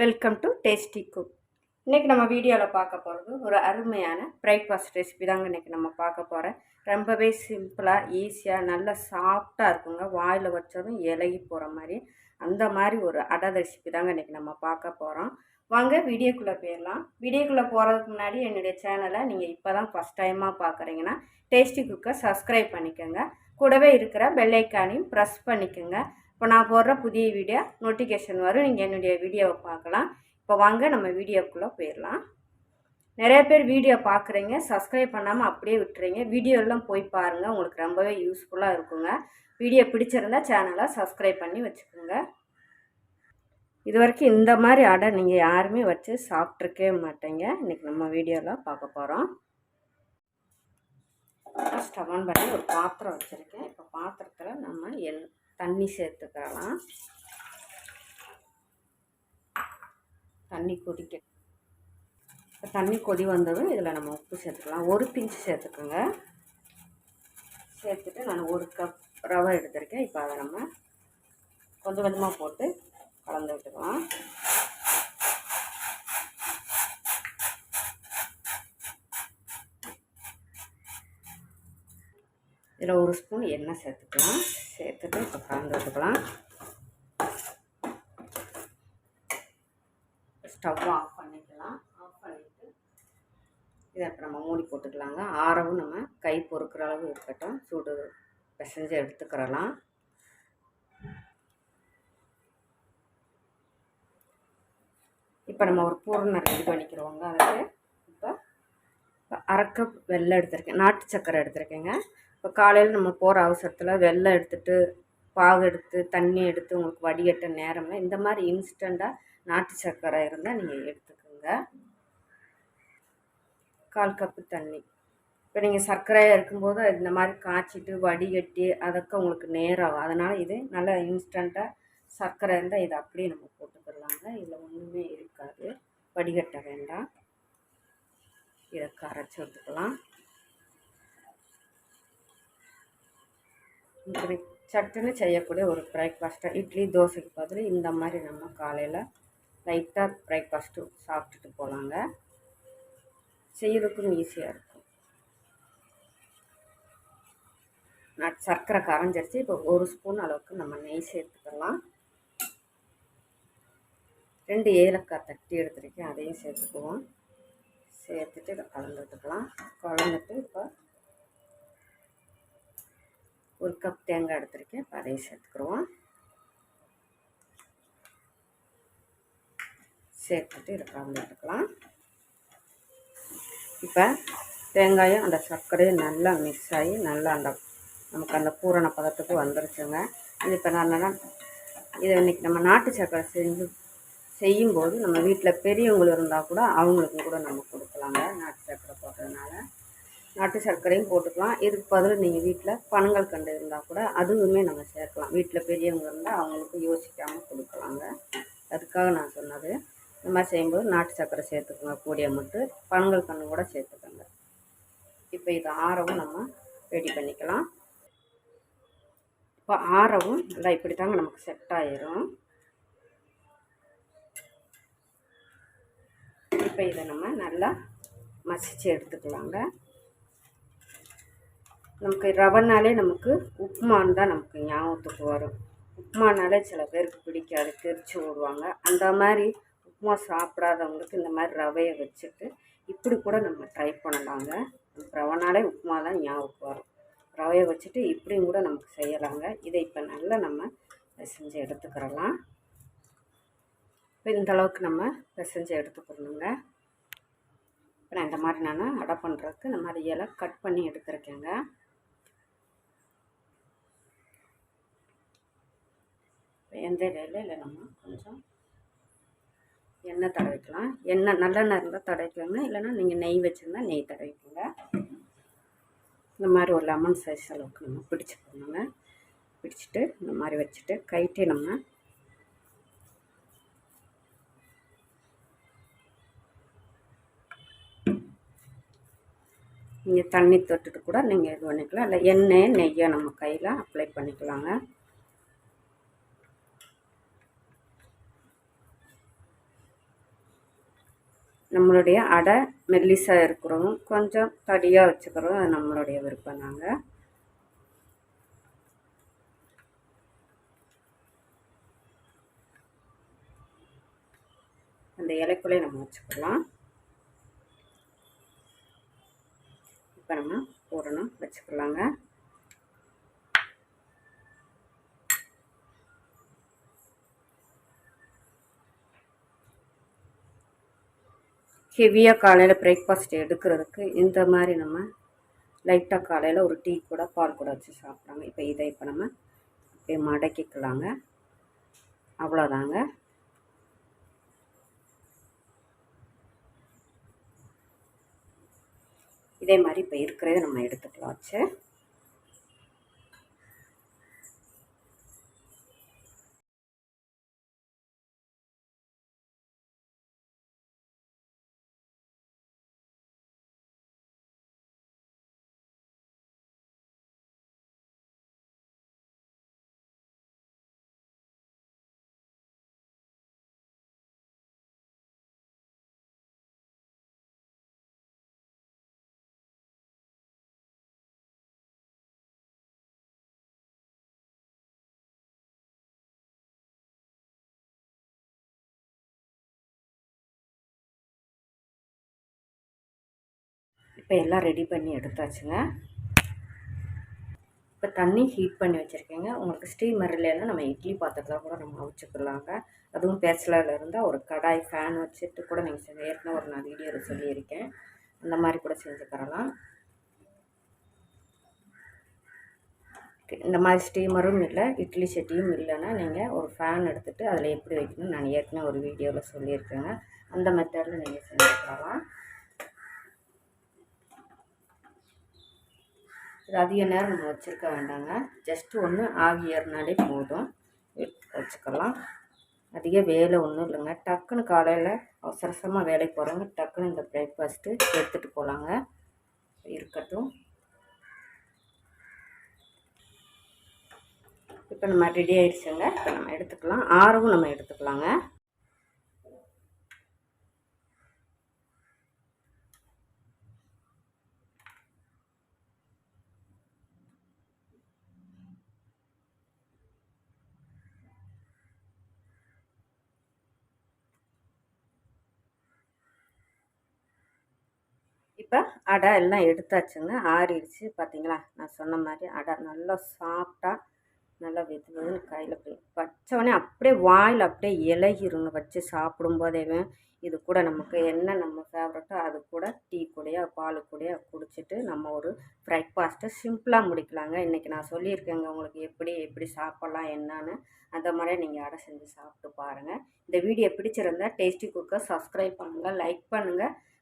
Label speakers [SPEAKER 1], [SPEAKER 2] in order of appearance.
[SPEAKER 1] Welcome to tasty cook இன்றைக்கி நம்ம வீடியோவில் பார்க்க போகிறது ஒரு அருமையான பிரேக்ஃபாஸ்ட் ரெசிபி தாங்க இன்றைக்கி நம்ம பார்க்க போகிறேன் ரொம்பவே சிம்பிளாக ஈஸியாக நல்லா சாஃப்டாக இருக்குங்க. வாயில் வச்சதும் இலகி போகிற மாதிரி அந்த மாதிரி ஒரு அடை ரெசிபி தாங்க இன்றைக்கி நம்ம பார்க்க போகிறோம் வாங்க வீடியோக்குள்ளே போயிடலாம். வீடியோக்குள்ளே போகிறதுக்கு முன்னாடி என்னுடைய சேனலை நீங்கள் இப்போ தான் ஃபஸ்ட் டைமாக பார்க்குறீங்கன்னா டேஸ்டி குக்கை சப்ஸ்கிரைப் பண்ணிக்கோங்க. கூடவே இருக்கிற பெல்லைக்கானையும் ப்ரெஸ் பண்ணிக்கோங்க. இப்போ நான் போடுற புதிய வீடியோ நோட்டிஃபிகேஷன் வரும். நீங்கள் என்னுடைய வீடியோவை பார்க்கலாம். இப்போ வாங்க நம்ம வீடியோக்குள்ளே போயிடலாம். நிறைய பேர் வீடியோ பார்க்குறீங்க சப்ஸ்கிரைப் பண்ணாமல் அப்படியே விட்டுறீங்க. வீடியோலாம் போய் பாருங்கள் உங்களுக்கு ரொம்பவே யூஸ்ஃபுல்லாக இருக்குங்க. வீடியோ பிடிச்சிருந்தா சேனலை சப்ஸ்கிரைப் பண்ணி வச்சுக்கோங்க. இது வரைக்கும் இந்த மாதிரி அடை நீங்கள் யாருமே வச்சு சாப்பிட்ருக்கவே மாட்டேங்க. இன்றைக்கி நம்ம வீடியோலாம் பார்க்க போகிறோம் ஸ்டவ் ஆன் பண்ணி ஒரு பாத்திரம் வச்சுருக்கேன். இப்போ பாத்திரத்தில் நம்ம எண் தண்ணி சேர்த்துக்கலாம். தண்ணி கொதிக்க இப்போ தண்ணி கொதி வந்ததும் இதில் நம்ம உப்பு சேர்த்துக்கலாம். ஒரு பிஞ்சு சேர்த்துக்கோங்க. சேர்த்துட்டு நான் ஒரு கப் ரவை எடுத்திருக்கேன். இப்போ அதை நம்ம கொஞ்சம் கொஞ்சமாக போட்டு கலந்து விட்டுக்கலாம். இதில் ஒரு ஸ்பூன் எண்ணெய் சேர்த்துக்கலாம். சேர்த்துட்டு இப்போ கலந்து விட்டுக்கலாம் ஸ்டவ் ஆஃப் பண்ணிக்கலாம். ஆஃப் பண்ணிவிட்டு இதை இப்போ நம்ம மூடி போட்டுக்கலாங்க. ஆறவும் நம்ம கை பொறுக்கிற அளவு இருக்கட்டும். சூடு பிசைஞ்சு எடுத்துக்கிறலாம். இப்போ நம்ம ஒரு பூரணை ரெடி பண்ணிக்கிறோங்க. அதுக்கு இப்போ அரை கப் வெள்ளம் எடுத்திருக்கேன். நாட்டு சக்கரை எடுத்திருக்கேங்க. இப்போ காலையில் நம்ம போகிற அவசரத்தில் வெள்ளம் எடுத்துகிட்டு பாகு எடுத்து தண்ணி எடுத்து உங்களுக்கு வடிகட்ட நேரமே இந்த மாதிரி இன்ஸ்டண்ட்டாக நாட்டு சர்க்கரை இருந்தால் நீங்கள் எடுத்துக்கோங்க. கால் கப்பு தண்ணி. இப்போ நீங்கள் சர்க்கரையாக இருக்கும்போது இந்த மாதிரி காய்ச்சிட்டு வடிகட்டி அதற்கு உங்களுக்கு நேரம் அதனால் இது நல்லா இன்ஸ்டண்ட்டாக சர்க்கரை இருந்தால் இதை அப்படியே நம்ம போட்டுக்கிடலாங்க இதில் ஒன்றுமே இருக்காது. வடிகட்ட வேண்டாம். இதை கரைச்சி எடுத்துக்கலாம். இப்படி சட்டுன்னு செய்யக்கூடிய ஒரு பிரேக்ஃபாஸ்ட்டாக இட்லி தோசைக்கு பதில் இந்த மாதிரி நம்ம காலையில் லைட்டாக பிரேக்ஃபாஸ்ட்டு சாப்பிட்டுட்டு போகலாங்க செய்யறதுக்கும் ஈஸியாக இருக்கும். நான் சர்க்கரை கரைஞ்சிருச்சு இப்போ ஒரு ஸ்பூன் அளவுக்கு நம்ம நெய் சேர்த்துக்கலாம். ரெண்டு ஏலக்காய் தட்டி எடுத்துருக்கேன் அதையும் சேர்த்துக்குவோம். சேர்த்துட்டு இதை கலந்துட்டுக்கலாம். கலந்துட்டு இப்போ ஒரு கப் தேங்காய் எடுத்திருக்கேன். இப்போ அதையும் சேர்த்துக்குருவோம் சேர்த்துட்டு இதை கலந்து இப்போ தேங்காயும் அந்த சர்க்கரையும் நல்லா மிக்ஸ் ஆகி நல்லா அந்த நமக்கு அந்த பூரண பதத்துக்கு வந்துருச்சுங்க. இது இப்போ நான் என்னென்னா இதை இன்றைக்கி நம்ம நாட்டு சர்க்கரை செஞ்சு செய்யும்போது நம்ம வீட்டில் பெரியவங்களும் இருந்தால் கூட அவங்களுக்கும் கூட நம்ம கொடுக்கலாங்க நாட்டு சர்க்கரை போடுறதுனால. நாட்டு சர்க்கரையும் போட்டுக்கலாம். இதுக்கு பதில் நீங்கள் வீட்டில் பனங்கள் கண்டு இருந்தால் கூட அதுவுமே நம்ம சேர்க்கலாம். வீட்டில் பெரியவங்க இருந்தால் அவங்களுக்கு யோசிக்காமல் கொடுக்கலாங்க. அதுக்காக நான் சொன்னது. இந்த மாதிரி செய்யும்போது நாட்டு சர்க்கரை சேர்த்துக்கோங்க. கூடிய மட்டும் பனங்கள் கன்று கூட சேர்த்துக்கோங்க. இப்போ இதை ஆறவும் நம்ம ரெடி பண்ணிக்கலாம். இப்போ ஆறவும் நல்லா இப்படி தாங்க நமக்கு செட் ஆயிரும். இப்போ இதை நம்ம நல்லா மசிச்சு எடுத்துக்கலாங்க. நமக்கு ரவைனாலே நமக்கு உப்புமான்னு தான் நமக்கு ஞாபகத்துக்கு வரும். உப்புமானாலே சில பேருக்கு பிடிக்காது. தெரிச்சு விடுவாங்க அந்த மாதிரி உப்புமா சாப்பிடாதவங்களுக்கு இந்த மாதிரி ரவையை வச்சுட்டு இப்படி கூட நம்ம ட்ரை பண்ணலாங்க. ரவைனாலே உப்புமா தான் ஞாபகம் வரும். ரவையை வச்சுட்டு இப்படியும் கூட நமக்கு செய்யலாங்க. இதை இப்போ நல்லா நம்ம பிசைஞ்சு எடுத்துக்கிறலாம். இப்போ இந்த அளவுக்கு நம்ம பிசைஞ்சு எடுத்துக்கணுங்க. இப்போ நான் இந்த மாதிரி நான் அடை பண்ணுறதுக்கு இந்த மாதிரி இலை கட் பண்ணி எடுத்துருக்கேங்க. எந்த இடையில இல்லை நம்ம. கொஞ்சம் எண்ணெய் தடவிக்கலாம். எண்ணெய் நல்லெண்ணெய் இருந்தால் தடவிக்கோங்க. இல்லைன்னா நீங்கள் நெய் வச்சுருந்தா நெய் தடவிக்கோங்க. இந்த மாதிரி ஒரு லெமன் சைஸ் அளவுக்கு நம்ம பிடிச்சி போடணுங்க. பிடிச்சிட்டு இந்த மாதிரி வச்சுட்டு கைட்டே நம்ம நீங்கள் தண்ணி தொட்டுட்டு கூட நீங்கள் இது பண்ணிக்கலாம். இல்லை எண்ணெய் நெய்யை நம்ம கையில் அப்ளை பண்ணிக்கலாங்க. நம்மளுடைய அடை மெல்லிசாக இருக்கிறோம். கொஞ்சம் தடியாக வச்சுக்கிறோம். அது நம்மளுடைய விருப்பம் நாங்கள் அந்த இலைக்குள்ளே நம்ம வச்சுக்கலாம். இப்போ நம்ம பூரணம் வச்சுக்கலாங்க. ஹெவியாக காலையில் பிரேக்ஃபாஸ்ட் எடுக்கிறதுக்கு இந்த மாதிரி நம்ம லைட்டாக காலையில் ஒரு டீ கூட பால் கூட வச்சு சாப்பிட்றாங்க இப்போ இதை இப்போ நம்ம அப்படியே மடக்கிக்கலாங்க. அவ்வளோதாங்க இதே மாதிரி இப்போ இருக்கிறத நம்ம எடுத்துக்கலாம் இப்போ எல்லாம் ரெடி பண்ணி எடுத்தாச்சுங்க. இப்போ தண்ணி ஹீட் பண்ணி வச்சுருக்கேங்க. உங்களுக்கு ஸ்டீமர் இல்லைன்னா நம்ம இட்லி பாத்திரத்தில் கூட நம்ம அவிச்சுக்கலாங்க அதுவும் பேச்சலரில் இருந்தால் ஒரு கடாய் ஃபேன் வச்சுட்டு கூட நீங்கள் செஞ்சு ஏற்கனவே ஒரு நான் வீடியோவில் சொல்லியிருக்கேன். அந்த மாதிரி கூட செஞ்சுக்கிறலாம் இந்த மாதிரி ஸ்டீமரும் இல்லை இட்லி சட்டியும் இல்லைன்னா நீங்கள் ஒரு ஃபேன் எடுத்துகிட்டு அதில் எப்படி வைக்கணும்னு நான் ஏற்கனவே ஒரு வீடியோவில் சொல்லியிருக்கேங்க. அந்த மெத்தடில் நீங்கள் செஞ்சுக்கலாம் இது அதிக நேரம் நம்ம வச்சுருக்க வேண்டாங்க. ஜஸ்ட்டு ஒன்று ஆகி போதும். வச்சுக்கலாம். அதிக வேலை ஒன்றும் இல்லைங்க. டக்குன்னு காலையில் அவசர அவசரமாக வேலைக்கு போகிறவங்க டக்குன்னு இந்த பிரேக்ஃபாஸ்ட்டு எடுத்துகிட்டு போகலாங்க இருக்கட்டும். இப்போ நம்ம ரெடி ஆகிடுச்சுங்க இப்போ நம்ம எடுத்துக்கலாம். ஆறவும் நம்ம எடுத்துக்கலாங்க. இப்போ அடை எல்லாம் எடுத்தாச்சுங்க. ஆறிடுச்சு. பார்த்தீங்களா? நான் சொன்ன மாதிரி அடை நல்லா சாஃப்டாக நல்லா வெது வெதுன்னு கையில் போய் வச்சவொடனே அப்படியே வாயில் அப்படியே இலகிருங்க. வச்சு சாப்பிடும்போதேவே இது கூட நமக்கு என்ன நம்ம ஃபேவரட்டோ அது கூட டீ கூடயோ பால் கூடயோ குடிச்சிட்டு நம்ம ஒரு பிரேக்ஃபாஸ்ட்டை சிம்பிளாக முடிக்கலாங்க. இன்றைக்கி நான் சொல்லியிருக்கேங்க உங்களுக்கு எப்படி எப்படி சாப்பிட்லாம் என்னன்னு. அந்த மாதிரியே நீங்கள் அடை செஞ்சு சாப்பிட்டு பாருங்கள் இந்த வீடியோ பிடிச்சிருந்தா டேஸ்டி குக்கை சப்ஸ்கிரைப் பண்ணுங்கள் லைக் பண்ணுங்கள்